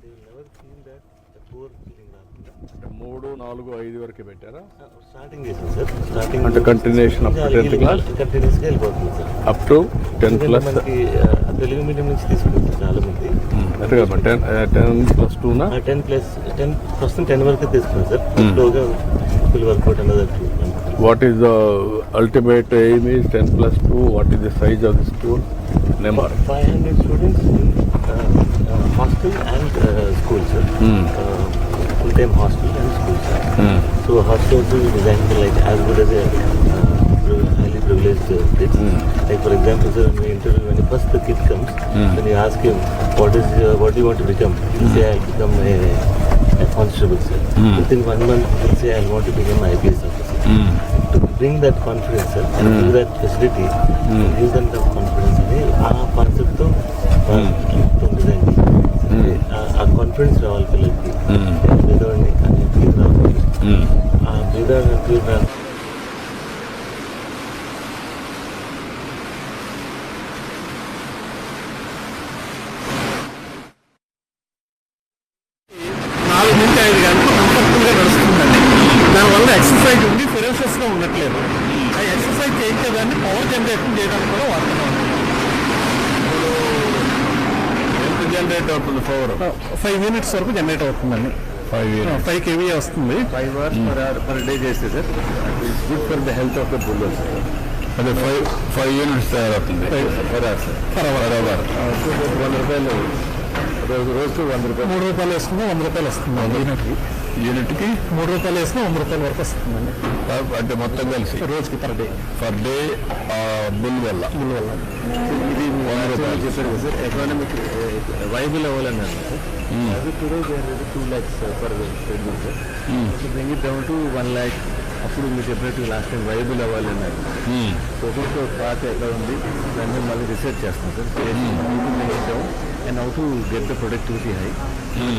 అంటే మూడు నాలుగు ఐదు వరకే పెట్టారా? స్టార్టింగ్ చేసాం సార్. స్టార్టింగ్ అంటే up to 10th class? కంటిన్యూస్గా వెళ్ళిపోతుంది sir. Up to tenth plus మనకి తెలుగు మీడియం నుంచి తీసుకుంటారు చాలా మంది అంటే టెన్ టెన్ ప్లస్ టూనా టెన్ ప్లస్ టెన్ ప్రస్తుతం టెన్ వరకు తీసుకున్నాం సార్. స్లోగా ఫుల్ వర్కౌట్ అన్నది what is the ultimate aim is ten plus two what is the size of the school number five hundred students Hostel and school sir full time hostel and school sir so hostels will design for like as good as a uh, privi- highly privileged uh, kids. Like for example, sir, when we interview, when first the kid comes, when you ask him what is uh, what do you want to become, he'll say I'll become a, a constable, sir. Within one month, he'll say I'll want to become an IPS officer. To bring that confidence, sir, and give that facility, and give them that confidence, అని ఆ concept ఆ confidence రావాలి పిల్లలకి. పేదవాడిని అని feel రావాలి ఆ మీద ఫీల్ రావాలి నాలుగు నుంచి ఐదు గంటలు కంఫర్టబుల్గా నడుస్తుందండి దానివల్ల ఎక్సర్సైజ్ ఉండి ఫెరోషియస్గా ఉండట్లేదు ఆ ఎక్సర్సైజ్ చేయించేదాన్ని పవర్ జనరేషన్ చేయడానికి కూడా వాడుతున్నాం ఎంత జనరేట్ అవుతుంది పవర్ ఫైవ్ మినిట్స్ వరకు జనరేట్ అవుతుందండి. ఫైవ్ ఫైవ్ కేవీ వస్తుంది. Five hours per hour per day చేస్తే sir it's good for the health of the bulls అదే ఫైవ్ ఫైవ్ యూనిట్స్ తయారవుతుంది. Per hour sir. Per hour వంద రూపాయలు రోజు రోజుకు వంద రూపాయలు. మూడు రూపాయలు వేసుకున్నా వంద రూపాయలు వస్తుందండి యూనిట్కి యూనిట్కి మూడు రూపాయలు వేసుకున్నా వంద రూపాయల వరకు వస్తుందండి. అంటే మొత్తం కలిసి? రోజుకి per day. Per day bill వల్ల? బిల్ వల్ల. ఇది చెప్పారు సార్ ఎకానమిక్ వైబుల్ అవ్వాలన్నారు అది today two lakhs per sir bring it down to one lakh అప్పుడు మీరు చెప్పినట్టు లాస్ట్ టైం వైబుల్ అవ్వాలన్నారు సో ఒక్కొక్క పాత ఎట్లా ఉంది? దాన్ని మళ్ళీ రీసెర్చ్ చేస్తాం sir and how to get the productivity high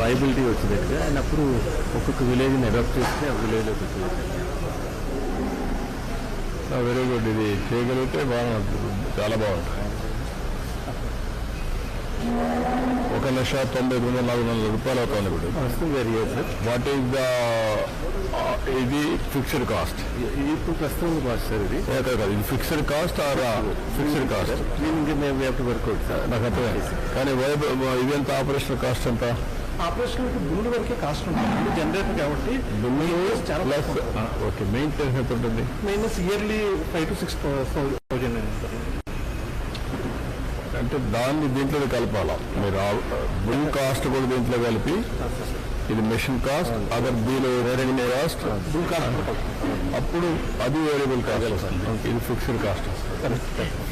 viability వచ్చినట్టుగా అండ్ అప్పుడు ఒక్కొక్క విలేజ్ని అడాప్ట్ చేస్తే ఆ విలేజ్లో వెరీ గుడ్ ఇది చేయగలిగితే బాగుంటుంది చాలా బాగుంటుంది. ఒక లక్ష తొంభై రెండు నాలుగు వందల రూపాయలు అవుతుంది ఇప్పుడు వాట్ ఈస్ ద ఇది ఫిక్స్డ్ కాస్ట్ ఇప్పుడు ప్రస్తుతం కాస్ట్ సార్ ఇది. కాదు ఇది fixed cost or fixed cost దీనికి మేము వర్కౌట్ సార్ నాకు అర్థమైంది. కానీ ఇదెంత ఆపరేషన్ కాస్ట్ ఎంత ఆపరేషన్కి బిల్లు వరకే కాస్ట్ ఉంటుంది. జనరేటర్ కాబట్టి చాలా ఓకే మెయింటెనెన్స్ ఎంత ఉంటుంది? Minus yearly five to six thousand అంటే దాన్ని దీంట్లో కలపాలా? మీరు బిల్ కాస్ట్ కూడా దీంట్లో కలిపి ఇది మెషిన్ కాస్ట్ అదర్ దీని రెవెన్యూ కాస్ట్ అప్పుడు అది వేరియబుల్ కాస్ట్ ఇది ఫిక్స్డ్ కాస్ట్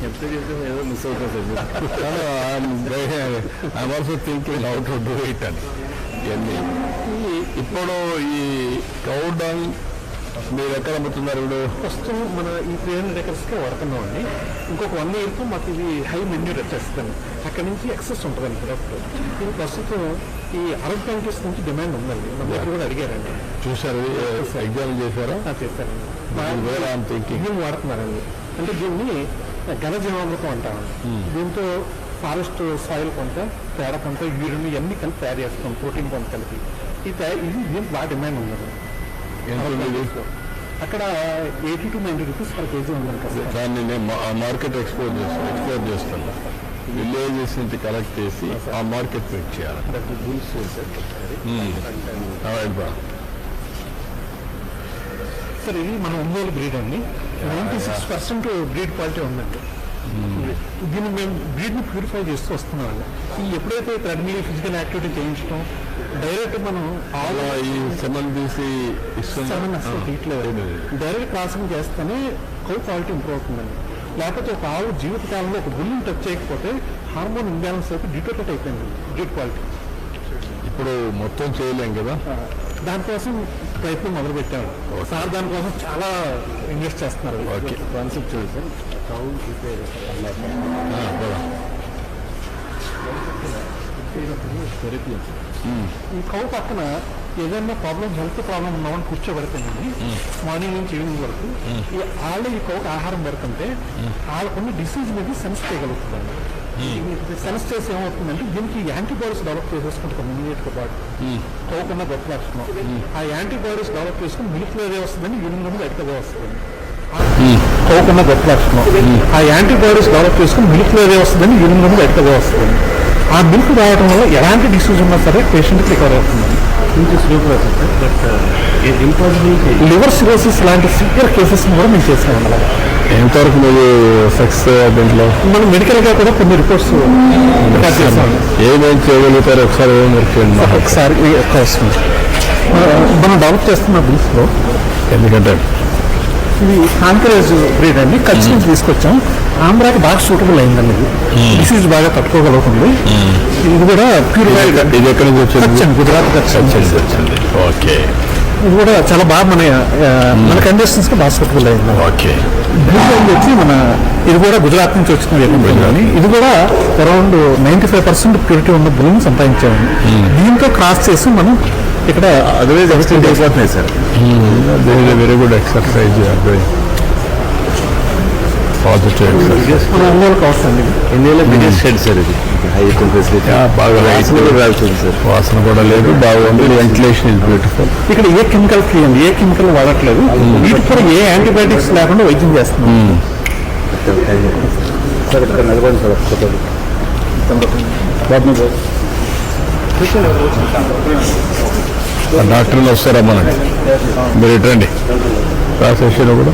ఎంత చేస్తే ఏదో మిస్ అవుతుంది I'm also thinking how to do it అని ఈ- ఇప్పుడు ఈ మీరు ఎక్కడ అమ్ముతున్నారు ఇప్పుడు? ప్రస్తుతం మన ఈ త్రీ హండ్రెడ్ ఎకర్స్కే వాడుతున్నాం అండి. ఇంకొక వన్ ఇయర్తో మాకు ఇది హై మెన్యూర్ వచ్చేస్తుంది. అక్కడ నుంచి ఎక్సెస్ ఉంటుందండి ప్రొడక్ట్ ఇది ప్రస్తుతం ఈ అరబ్ కంట్రీస్ నుంచి డిమాండ్ ఉందండి. మన దగ్గర కూడా అడిగారండి. చూసారు ఎగ్జామ్ చేశారా? చేశారండి. దీన్ని వాడుతున్నారండి. అంటే దీన్ని ఘన జీవామృతం అంటామండి దీంతో ఫారెస్ట్ సాయిల్ కొంత పేడ కొంత యూరిన్ ఇవన్నీ కలిపి తయారు చేస్తాం ప్రోటీన్ కొంత కలిపి. ఈ తయారు ఇది దీనికి బాగా డిమాండ్ ఉందండి ఇది? అక్కడ eighty to ninety rupees per KG కదా దాన్ని నేను మార్కెట్ ఎక్స్పోర్ట్ చేస్తాను ఎక్స్పోర్ట్ చేస్తాను. విలేజెస్ నుంచి కలెక్ట్ చేసి ఆ మార్కెట్ పెట్ చేయాలి. సార్ ఇది మన ఒంగోలు బ్రీడ్ అండి. Ninety six percent breed quality ఉందండి దీన్ని మేము బ్రీడ్ని ప్యూరిఫై చేస్తూ వస్తున్నామండి. ఈ ఎప్పుడైతే థ్రెడ్మిల్ ఫిజికల్ యాక్టివిటీ చేయించడం డైరెక్ట్ మనం ఆల్ అలా ఈ సెమన్ తీసి అసలు తీయట్లేదు. డైరెక్ట్ క్రాసింగ్ చేస్తేనే కౌ క్వాలిటీ ఇంప్రూవ్ అవుతుందండి. లేకపోతే ఒక ఆవు జీవితకాలంలో ఒక బుల్లిని టచ్ చేయకపోతే హార్మోన్ ఇంబ్యాలెన్స్ అయితే డిటోటేట్ అయిపోయింది బ్రీడ్ క్వాలిటీ. ఇప్పుడు మొత్తం చేయలేం కదా? దానికోసం ప్రయత్నం మొదలు పెట్టాము సార్ దానికోసం చాలా ఇన్వెస్ట్ చేస్తున్నారు. ఓకే. కాన్సెప్ట్ ఆ, పద. ఈ కౌ పక్కన ఏదైనా ప్రాబ్లం హెల్త్ ప్రాబ్లం ఉన్నామని కూర్చోబెడతానండి. మార్నింగ్ నుంచి ఈవినింగ్ వరకు. ఈ వాళ్ళు ఈ కౌకి ఆహారం పెడుతుంటే వాళ్ళకున్న డిసీజ్ మీద సెన్స్ చేయగలుగుతుందండి. సెన్స్ చేసి ఏమవుతుందంటే దీనికి యాంటీబాడీస్ డెవలప్ చేసేసుకుంటాం ఇమీడియట్గా బాడీ కోకన్న గొప్ప లక్షణం ఆ యాంటీబాడీస్ డెవలప్ చేసుకుని మిల్క్ వస్తుందని యూరిన్ మీద ఎక్కడే వస్తుంది కోకన్న గొప్ప లక్షణం ఆ యాంటీబాడీస్ డెవలప్ చేసుకుని మిల్క్ వస్తుందని యూరిన్ మీద ఎక్కడే వస్తుంది ఆ మిల్క్ తాగడం వల్ల ఎలాంటి డిసీజ్ ఉన్నా సరే పేషెంట్కి రికవర్ అవుతుంది. uh, లివర్ సిరోసిస్ లాంటి సివియర్ కేసెస్ కూడా మేము చేసాం అలాగా ఎంతవరకు మీరు సక్సెస్ దీంట్లో? మనం మెడికల్గా కూడా కొన్ని రిపోర్ట్స్ ఏమేమి చేయగలుగుతారు ఒకసారి ఒకసారి మనం డెవలప్ చేస్తున్న బిల్స్లో ఎందుకంటే ఇది కాంకరేజ్ బ్రీడ్ అండి కచ్చి నుంచి తీసుకొచ్చాం. ఆంధ్రాకి బాగా సూటబుల్ అయిందండి ఇది డిసీజ్ బాగా తట్టుకోగలుగుతుంది. ఇది కూడా ప్యూరిఫైడ్ ఇది ఎక్కడి నుంచి వచ్చింది? గుజరాత్. వచ్చింది. ఓకే ఇది కూడా చాలా బాగా మన ఆ, మన కండిషన్స్కి బాగా సూటబుల్ అయింది. ఓకే బ్లూ అని వచ్చి మన ఇది కూడా గుజరాత్ నుంచి వచ్చిన వేరే ఇది కూడా around ninety five percent purity ఉన్న బ్లూని సంపాదించామండి దీంతో క్రాస్ చేసి మనం ఇక్కడ అదే ఎక్స్టెండ్ అయిపోతున్నాయి sir very good exercise positive exercise అండి ఇది. ఇది. High facility. బాగా కూడా. వాసన కూడా లేదు బాగుంది వెంటిలేషన్ ఇస్ బ్యూటిఫుల్ ఇక్కడ ఏ కెమికల్ ఫ్రీ అండి? ఏ కెమికల్ వాడట్లేదు. వీటికి కూడా ఏ యాంటీబయాటిక్స్ లేకుండా వైద్యం చేస్తున్నాం సార్ ఇక్కడ నల్గొండ సార్. డాక్టర్లు వస్తారా మనకి? మీరు ఇటండి రాసేసారు కూడా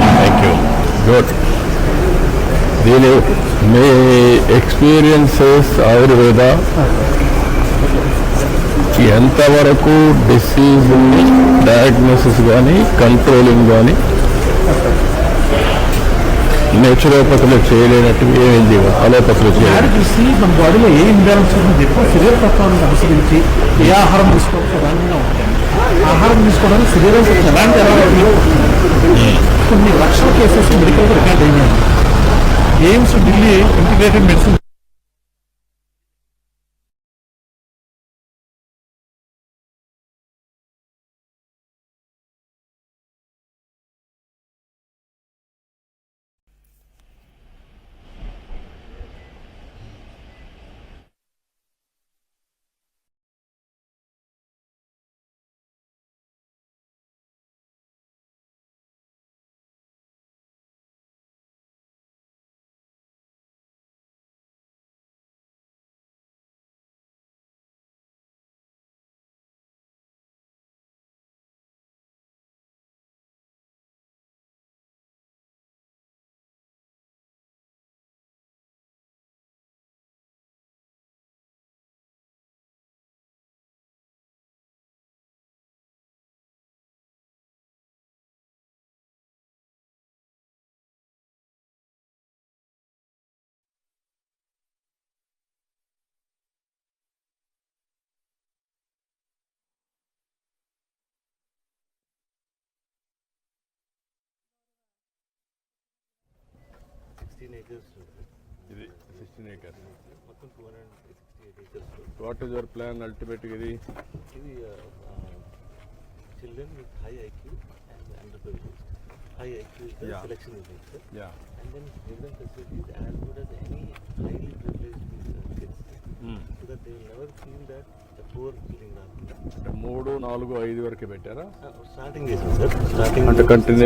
థ్యాంక్ యూ గుడ్ దీని మీ ఎక్స్పీరియన్సెస్ ఆయుర్వేద ఎంతవరకు డిసీజ్ని డయాగ్నోసిస్ కానీ కంట్రోలింగ్ కానీ నేచురోపతులు చేయలేనట్టు ఏమేం చేయవు అలోపతులు చేయాలి చూసి మన బాడీలో ఏ ఇంబ్యాలెన్స్ ఉందని చెప్పి శరీర తత్వాన్ని అనుసరించి ఏ ఆహారం తీసుకోవడానికి ఆహారం తీసుకోవడానికి శరీరం ఎలాంటి అలవాట్లు కొన్ని లక్షల కేసెస్ మెడికల్ రికార్డ్ అయ్యాయి AIIMS Delhi integrated medicine Sixteen acres, sir. ఇది సిక్స్టీన్ ఏకర్స్ మొత్తం two hundred sixty eight acres, sir. What is your plan ultimate ఇది ఇది children with high IQ and underprivileged. High IQ is the Yeah. selection unit, sir. Yeah And then give them facilities as good as any highly privileged uh, మూడు నాలుగు ఐదు వరకు పెట్టారా? Starting చేసాం sir starting అంటే up to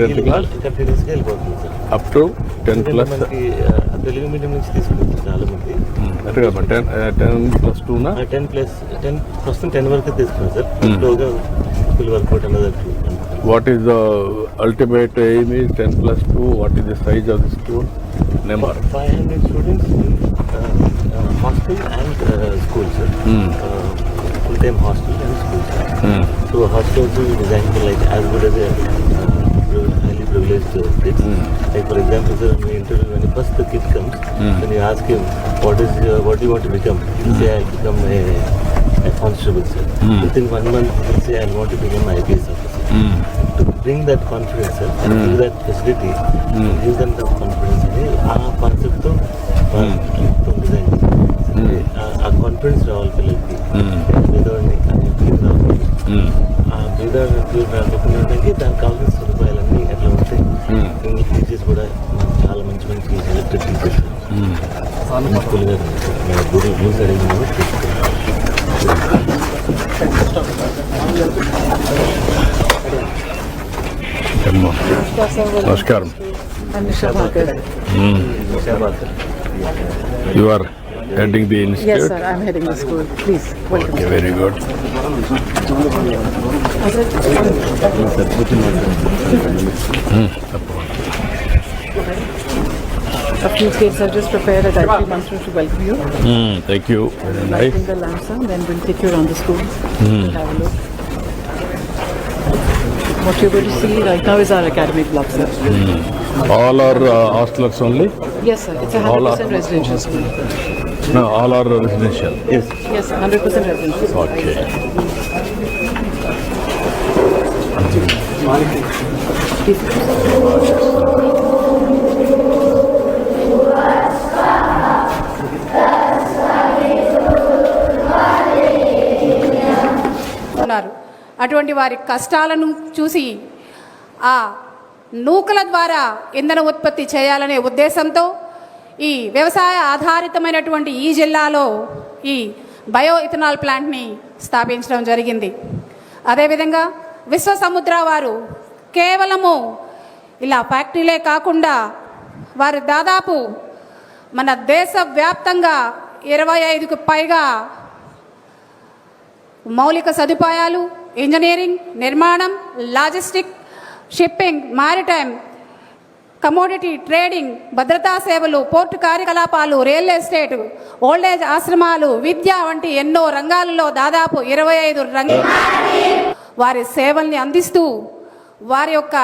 10th class? కంటిన్యూస్గా వెళ్ళిపోతుంది sir up to tenth మనకి ఆ, తెలుగు మీడియం నుంచి తీసుకుంటారు చాలా మంది. అట్లా టెన్ టెన్ ప్లస్ టూనా టెన్ ప్లస్ టెన్ ప్రస్తుతం టెన్ వరకు తీసుకున్నాం సార్. స్లోగా స్కూల్ వర్కౌట్ అన్నది what is the ultimate aim is ten plus two what is the size of the school number five hundred students Hostel and school sir full time hostel and school sir so hostels design like as good as a uh, highly privileged uh, kids. Like for example, sir, in the interview, when the first the kid comes, then you ask him, what is uh, what do you want to become? He'll say, I'll become a, a constable, sir. Within one month, he'll say, I want to become an IPS officer. bring that confidence sir, and give that facility, give them the confidence అని ఆ కాన్సెప్ట్తో మొత్తం design ఆ confidence రావాలి పిల్లలకి. పేదవాడిని అని feel రావాలి. ఆ పేదవాడిని ఫీల్ రాకుండా ఉండడానికి దానికి కావాల్సిన సదుపాయాలన్నీ ఎట్లా ఉంటాయి? ఇంగ్లీష్ టీచర్స్ కూడా చాలా మంచి మంచి ఎలక్ట్రిక్ టీచర్స్ స్కూల్గా గురు న్యూస్ అడిగిన. నమస్కారం. You are heading the institute? Yes, sir, I'm heading the school. Please, welcome. Okay, very good. A few cakes are just prepared at Ivory Monster to welcome you. Mm, thank you. Very nice. Lighting the lamps, and then we'll take you around the school. Mm. Have a look what you're going to see right now is our academic block, sir. Mm. All are uh, only? Yes, sir. It's a 100% residential school. All are residential yes Yes, sir, 100% residential. Okay ఉన్నారు. అటువంటి వారి కష్టాలను చూసి ఆ నూకల ద్వారా ఇంధన ఉత్పత్తి చేయాలనే ఉద్దేశంతో ఈ వ్యవసాయ ఆధారితమైనటువంటి ఈ జిల్లాలో ఈ బయో ఇథనాల్ ప్లాంట్ని స్థాపించడం జరిగింది. అదేవిధంగా విశ్వ సముద్ర వారు కేవలము ఇలా ఫ్యాక్టరీలే కాకుండా వారు దాదాపు మన దేశవ్యాప్తంగా ఇరవై ఐదుకు పైగా మౌలిక సదుపాయాలు ఇంజనీరింగ్ నిర్మాణం logistic shipping maritime commodity trading భద్రతా సేవలు పోర్టు కార్యకలాపాలు రియల్ ఎస్టేట్ ఓల్డేజ్ ఆశ్రమాలు విద్య వంటి ఎన్నో రంగాలలో దాదాపు ఇరవై ఐదు రంగ వారి సేవల్ని అందిస్తూ వారి యొక్క